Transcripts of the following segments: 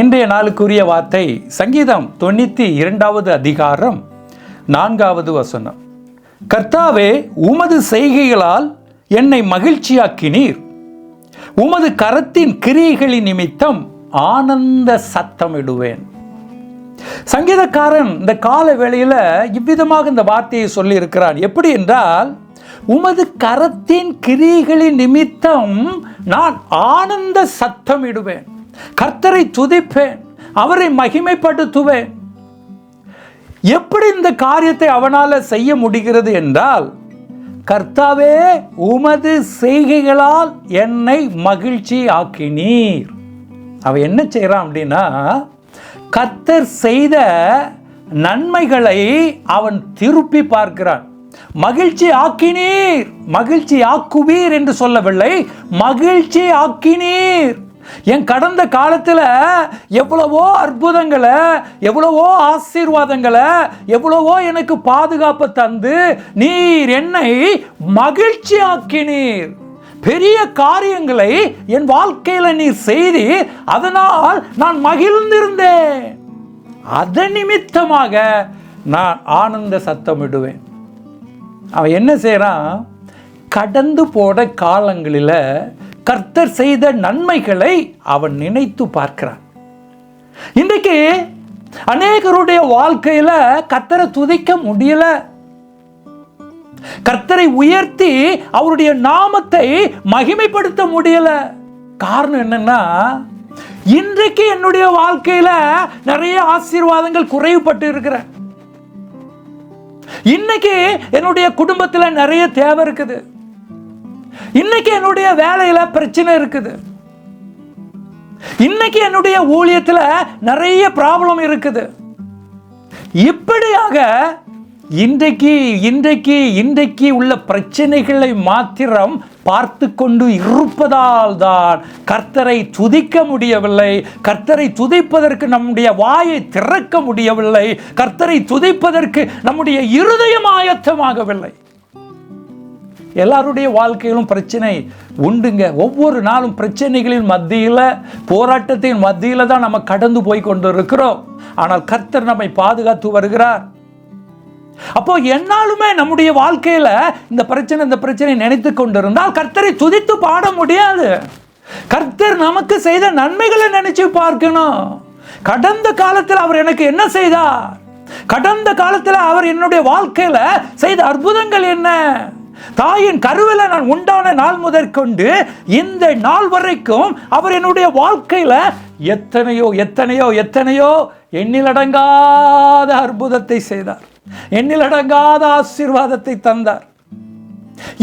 இன்றைய நாளுக்குரிய வார்த்தை சங்கீதம் தொண்ணூற்றி இரண்டாவது அதிகாரம் நான்காவது வசனம். கர்த்தாவே உமது செய்கைகளால் என்னை மகிழ்ச்சியாக்கினீர். உமது கரத்தின் கிரியைகளின் நிமித்தம் ஆனந்த சத்தமிடுவேன். சங்கீதக்காரன் இந்த கால வேளையில் இவ்விதமாக இந்த வார்த்தையை சொல்லியிருக்கிறான். எப்படி என்றால் உமது கரத்தின் கிரியைகளின் நிமித்தம் நான் ஆனந்த சத்தமிடுவேன். கர்த்தரை துதிப்பேன் அவரை மகிமைப்படுத்துவேன். எப்படி இந்த காரியத்தை அவனால் செய்ய முடிகிறது என்றால் கர்த்தாவே உமது செய்கைகளால் என்னை மகிழ்ச்சி ஆக்கினீர் அவ என்ன செய்கிறான் அப்படின்னா கர்த்தர் செய்த நன்மைகளை அவன் திருப்பி பார்க்கிறான். மகிழ்ச்சி ஆக்கினீர் மகிழ்ச்சி ஆக்குவீர் என்று சொல்லவில்லை மகிழ்ச்சி ஆக்கினீர் என் கடந்த காலத்தில் எவ்வளவோ அற்புதங்களை எவ்வளவோ ஆசீர்வாதங்களை எவ்வளவோ எனக்கு பாதுகாப்பை தந்து நீர் என்னை மகிழ்ச்சி ஆக்கினீர் பெரிய காரியங்களை என் வாழ்க்கையில் நீர் செய்தி அதனால் நான் மகிழ்ந்திருந்தேன். அதன் நிமித்தமாக நான் ஆனந்த சத்தமிடுவேன். அவன் என்ன செய்கிறான் கடந்து போட காலங்களில் கர்த்தர் செய்த நன்மைகளை அவன் நினைத்து பார்க்கிறான். இன்றைக்கு அநேகருடைய வாழ்க்கையில் கர்த்தரை துதிக்க முடியல. கர்த்தரை உயர்த்தி அவருடைய நாமத்தை மகிமைப்படுத்த முடியல. காரணம் என்னன்னா இன்றைக்கு என்னுடைய வாழ்க்கையில நிறைய ஆசீர்வாதங்கள் குறைவுபட்டு இருக்கிற. இன்னைக்கு என்னுடைய குடும்பத்தில் நிறைய தேவை இருக்குது. இன்னைக்கு என்னுடைய வேலையில பிரச்சனை இருக்குது. இன்னைக்கு என்னுடைய ஊழியத்தில் நிறைய ப்ராப்ளம் இருக்குது. இப்படியாக இன்றைக்கு இன்றைக்கு இன்றைக்கு உள்ள பிரச்சனைகளை மாத்திரம் பார்த்து கொண்டு இருப்பதால் தான் கர்த்தரை துதிக்க முடியவில்லை. கர்த்தரை துதிப்பதற்கு நம்முடைய வாயை திறக்க முடியவில்லை. கர்த்தரை துதிப்பதற்கு நம்முடைய இருதயம் ஆயத்தமாகவில்லை. எல்லாருடைய வாழ்க்கையிலும் பிரச்சனை உண்டுங்க. ஒவ்வொரு நாளும் பிரச்சனைகளின் மத்தியில் போராட்டத்தின் மத்தியில் தான் நம்ம கடந்து போய் கொண்டு இருக்கிறோம் ஆனால் கர்த்தர் நம்மை பாதுகாத்து வருகிறார். அப்போ என்னாலுமே நம்முடைய வாழ்க்கையில் இந்த பிரச்சனை இந்த பிரச்சனை நினைத்து கொண்டிருந்தால் கர்த்தரை துதித்து பாட முடியாது. கர்த்தர் நமக்கு செய்த நன்மைகளை நினைச்சு பார்க்கணும். கடந்த காலத்தில் அவர் எனக்கு என்ன செய்தார்? கடந்த காலத்தில் அவர் என்னுடைய வாழ்க்கையில் செய்த அற்புதங்கள் என்ன? தாயின் கருவில் நான் உண்டான நாள் முதற்கொண்டு இந்த நாள் வரைக்கும் அவர் என்னுடைய வாழ்க்கையில எத்தனையோ எத்தனையோ எத்தனையோ எண்ணிலடங்காத அற்புதத்தை செய்தார். எண்ணிலடங்காத ஆசீர்வாதத்தை தந்தார்.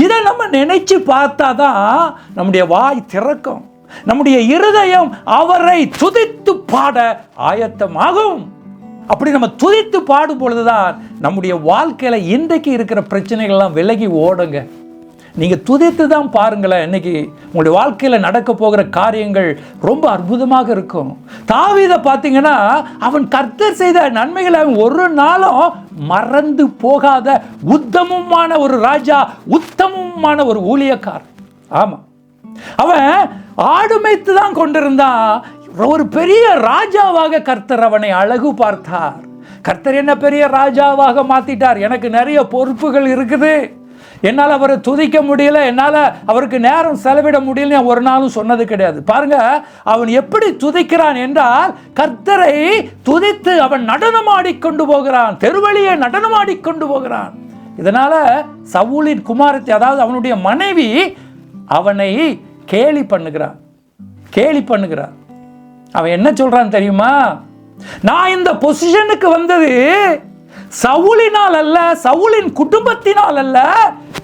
இதை நம்ம நினைச்சு பார்த்தா தான் நம்முடைய வாய் திறக்கும். நம்முடைய இருதயம் அவரை துதித்து பாட ஆயத்தமாகும். அப்படி நம்ம துதித்து பாடும் பொழுதுதான் நம்முடைய வாழ்க்கையில இன்றைக்கு இருக்கிற பிரச்சனைகள்லாம் விலகி ஓடுங்க. நீங்க துதித்து தான் பாருங்களேன் இன்னைக்கு உங்களுடைய வாழ்க்கையில நடக்க போகிற காரியங்கள் ரொம்ப அற்புதமாக இருக்கும். தாவிதை பார்த்தீங்கன்னா அவன் கர்த்தர் செய்த நன்மைகளை அவன் ஒரு நாளும் மறந்து போகாத உத்தமமான ஒரு ராஜா உத்தமமான ஒரு ஊழியக்கார் ஆமா. அவன் ஆடு மேய்த்து தான் கொண்டிருந்தான் ஒரு பெரிய ராஜாவாக கர்த்தர் அவனை அழகு பார்த்தார். கர்த்தர் என்ன பெரிய ராஜாவாக மாத்திட்டார்? எனக்கு நிறைய பொறுப்புகள் இருக்குது. என்னால் அவரை துதிக்க முடியல என்னால் அவருக்கு நேரம் செலவிட முடியல ஒரு நாளும் சொன்னது கிடையாது. பாருங்க அவன் எப்படி துதிக்கிறான் என்றால் கர்த்தரை துதித்து அவன் நடனமாடி கொண்டு போகிறான் தெருவழியை நடனமாடி கொண்டு போகிறான். இதனால சவுலின் குமாரத்தை அதாவது அவனுடைய மனைவி அவனை கேலி பண்ணுகிறான். கேலி பண்ணுகிறான். அவன் என்ன சொல்றான் தெரியுமா? நான் இந்த பொசிஷனுக்கு வந்தது சவுலினால் அல்ல சவுலின் குடும்பத்தினால் அல்ல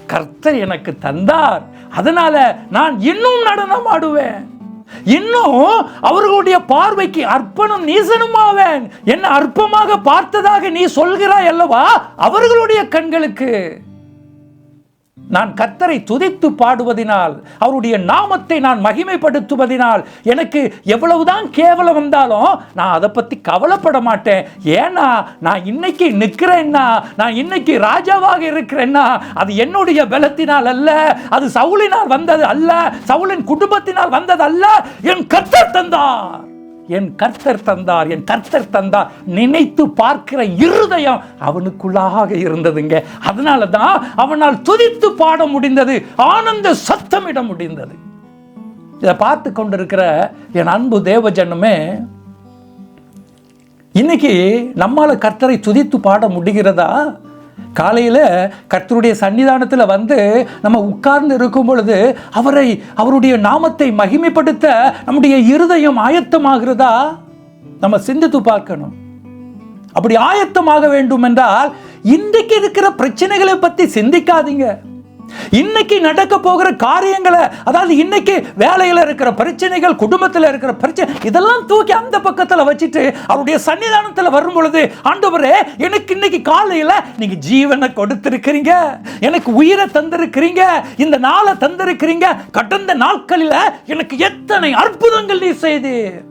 கர்த்தர் எனக்கு தந்தார். அதனால நான் இன்னும் நடனம் ஆடுவேன். இன்னும் அவர்களுடைய பார்வைக்கு அர்ப்பணம் நீசனுமாவேன் என்ன அற்பமாக பார்த்ததாக நீ சொல்கிறாய் அல்லவா? அவர்களுடைய கண்களுக்கு. நான் கத்தரை துதித்து பாடுவதினால் அவருடைய நாமத்தை நான் மகிமைப்படுத்துவதினால் எனக்கு எவ்வளவுதான் கேவலம் வந்தாலும் நான் அதை பற்றி கவலைப்பட மாட்டேன். ஏன்னா நான் இன்னைக்கு நிற்கிறேன்னா நான் இன்னைக்கு ராஜாவாக இருக்கிறேன்னா அது என்னுடைய பலத்தினால் அல்ல அது சவுளினால் வந்தது அல்ல சவுளின் குடும்பத்தினால் வந்தது அல்ல என் கத்தர் தந்தார் என் கர்த்தர் தந்தார் என் கர்த்தர் தந்தார். நினைத்து பார்க்கிற இருதயம் அவனுக்குள்ளாக இருந்ததுங்க. அதனால தான் அவனால் துதித்து பாட முடிந்தது ஆனந்த சத்தமிட முடிந்தது. இதை பார்த்து கொண்டிருக்கிற என் அன்பு தேவஜனமே இன்னைக்கு நம்மால கர்த்தரை துதித்து பாட முடிகிறதா? காலையில் கர்த்தருடைய சன்னிதானத்தில் வந்து நம்ம உட்கார்ந்து இருக்கும் பொழுது அவரை அவருடைய நாமத்தை மகிமைப்படுத்த நம்முடைய இருதயம் ஆயத்தமாகிறதா? நம்ம சிந்தித்து பார்க்கணும். அப்படி ஆயத்தமாக வேண்டும் என்றால் இன்றைக்கு இருக்கிற பிரச்சனைகளை பற்றி சிந்திக்காதீங்க. இன்னைக்கு நடக்க போகிற காரியங்களை அதாவது இன்னைக்கு வேலையில் இருக்கிற பிரச்சனைகள் குடும்பத்தில் இருக்கிற பிரச்சனை இதெல்லாம் தூக்கி அந்த பக்கத்தில் வச்சுட்டு அவருடைய சன்னிதானத்தில் வரும் பொழுது ஆண்டவரே எனக்கு இன்னைக்கு காலையில் நீங்க ஜீவனை கொடுத்துருக்கிறீங்க. எனக்கு உயிரை தந்திருக்கிறீங்க. இந்த நாளை தந்திருக்கிறீங்க. கடந்த நாட்களில் எனக்கு எத்தனை அற்புதங்கள் நீ செய்து.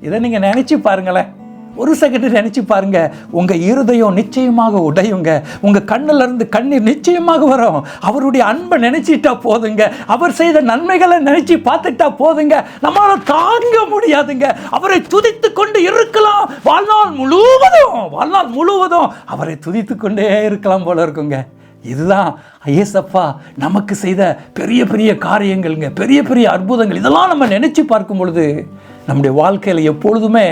இதை நீங்க நினைச்சு பாருங்களேன். ஒரு செகண்ட் நினச்சி பாருங்க. உங்கள் இருதயம் நிச்சயமாக உடையுங்க. உங்கள் கண்ணிலிருந்து கண்ணீர் நிச்சயமாக வரும். அவருடைய அன்பை நினச்சிட்டா போதுங்க. அவர் செய்த நன்மைகளை நினச்சி பார்த்துட்டா போதுங்க. நம்மளால் தாங்க முடியாதுங்க. அவரை துதித்து கொண்டு இருக்கலாம். வாழ்நாள் முழுவதும் வாழ்நாள் முழுவதும் அவரை துதித்து கொண்டே இருக்கலாம் போல இருக்குங்க. இதுதான் ஐயசப்பா நமக்கு செய்த பெரிய பெரிய காரியங்கள்ங்க. பெரிய பெரிய அற்புதங்கள். இதெல்லாம் நம்ம நினச்சி பார்க்கும் பொழுது நம்முடைய வாழ்க்கையில் எப்பொழுதுமே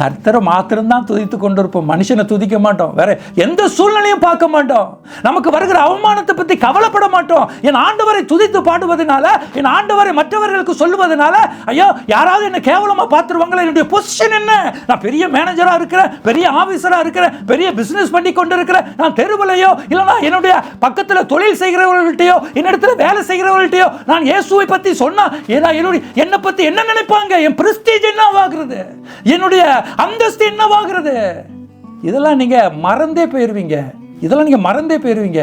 கர்த்தரை மாத்திரம்தான் துதித்து கொண்டிருப்போம். மனுஷனை துதிக்க மாட்டோம். வேற எந்த சூழ்நிலையும் பார்க்க மாட்டோம். நமக்கு வருகிற அவமானத்தை பற்றி கவலைப்பட மாட்டோம். என் ஆண்டவரை துதித்து பாடுவதனால என் ஆண்டவரை மற்றவர்களுக்கு சொல்லுவதனால ஐயோ யாராவது என்னை கேவலமாக பார்த்துருவாங்களே? என்னுடைய பொசிஷன் என்ன? நான் பெரிய மேனேஜராக இருக்கிறேன் பெரிய ஆஃபீஸராக இருக்கிறேன் பெரிய பிஸ்னஸ் பண்ணி கொண்டு இருக்கிறேன் நான் தெருவிலையோ இல்லைனா என்னுடைய பக்கத்தில் தொழில் செய்கிறவர்கள்ட்டையோ என்னிடத்துல வேலை செய்கிறவர்கள்ட்டையோ நான் இயேசுவை பற்றி சொன்னா ஏன்னா என்னுடைய என்னை பற்றி என்ன நினைப்பாங்க? என் பிரஸ்டீஜ் என்னவாகிறது என்னுடைய அந்தஸ்து என்னவாகிறது இதெல்லாம் நீங்கள் மறந்தே போயிடுவீங்க இதெல்லாம் நீங்கள் மறந்தே போயிடுவீங்க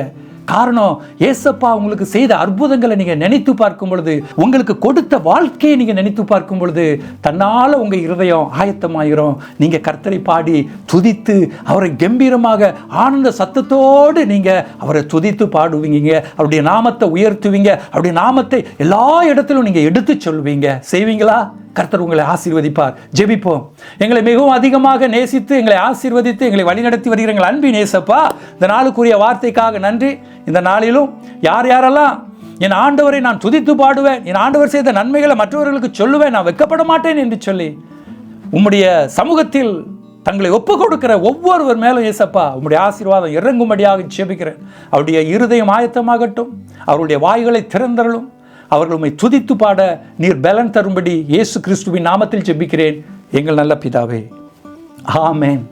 காரணம் ஏசப்பா உங்களுக்கு செய்த அற்புதங்களை நீங்கள் நினைத்து பார்க்கும் பொழுது உங்களுக்கு கொடுத்த வாழ்க்கையை நீங்கள் நினைத்து பார்க்கும் பொழுது தன்னால் உங்கள் இருதயம் ஆயத்தமாயிரும். நீங்கள் கர்த்தரை பாடி துதித்து அவரை கம்பீரமாக ஆனந்த சத்தத்தோடு நீங்கள் அவரை துதித்து பாடுவீங்க. அவருடைய நாமத்தை உயர்த்துவீங்க. அவருடைய நாமத்தை எல்லா இடத்திலும் நீங்கள் எடுத்து சொல்வீங்க. செய்வீங்களா? கர்த்தர் உங்களை ஆசீர்வதிப்பார். ஜெபிப்போம். எங்களை மிகவும் அதிகமாக நேசித்து எங்களை ஆசீர்வதித்து எங்களை வழிநடத்தி வருகிற எங்கள் அன்பின் நேசப்பா இந்த நாளுக்குரிய வார்த்தைக்காக நன்றி. இந்த நாளிலும் யார் யாரெல்லாம் என் ஆண்டவரை நான் துதித்து பாடுவேன் என் ஆண்டவர் செய்த நன்மைகளை மற்றவர்களுக்கு சொல்லுவேன் நான் வைக்கப்பட மாட்டேன் என்று சொல்லி உம்முடைய சமூகத்தில் தங்களை ஒப்பு கொடுக்கிற ஒவ்வொருவர் மேலும் ஏசப்பா உங்களுடைய ஆசீர்வாதம் இறங்கும்படியாக ஜெபிக்கிறேன். அவருடைய இருதயம் ஆயத்தமாகட்டும். அவருடைய வாய்களை திறந்தரலும் அவர்கள் உம்மை துதித்து பாட நீர் பலன் தரும்படி இயேசு கிறிஸ்துவின் நாமத்தில் ஜெபிக்கிறேன். எங்கள் நல்ல பிதாவே. ஆமேன்.